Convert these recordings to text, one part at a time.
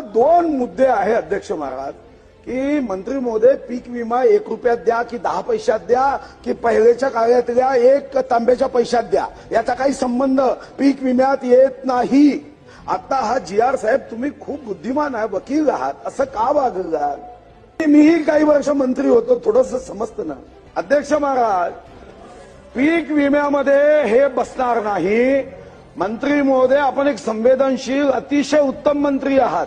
दोन मुद्दे आहे अध्यक्ष महाराज की मंत्री महोदय पीक विमा एक रुपयात द्या की दहा पैशात द्या की पहिलेच्या काळात द्या एक तांब्याच्या पैशात द्या. याचा काही संबंध पीक विम्यात येत नाही. आता हा जी आर साहेब तुम्ही खूप बुद्धिमान आहे वकील आहात असं का वागलात मीही काही वर्ष मंत्री होतो थोडस समजतं ना. अध्यक्ष महाराज पीक विम्यामध्ये हे बसणार नाही. मंत्री महोदय आपण एक संवेदनशील अतिशय उत्तम मंत्री आहात.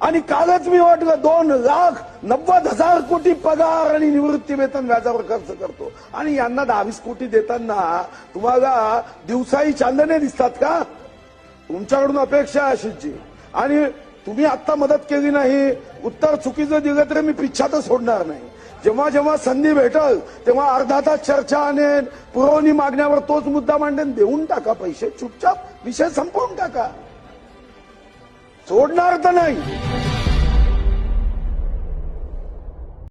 आणि कालच मी वाटलं दोन लाख नव्वद हजार कोटी पगार आणि निवृत्ती वेतन व्याजावर खर्च करतो. आणि यांना दहावीस कोटी देताना तुम्हाला दिवसाही चांदणे दिसतात का? तुमच्याकडून अपेक्षा आहे अशीची. आणि तुम्ही आत्ता मदत केली नाही उत्तर चुकीचं दिलं तरी मी पिच्छातच सोडणार नाही. जेव्हा जेव्हा संधी भेटल तेव्हा अर्धा तास चर्चा आणेन पुरवणी मागण्यावर तोच मुद्दा मांडेन देऊन टाका पैसे चुपचाप विषय संपवून टाका. सोडणार तर नाही.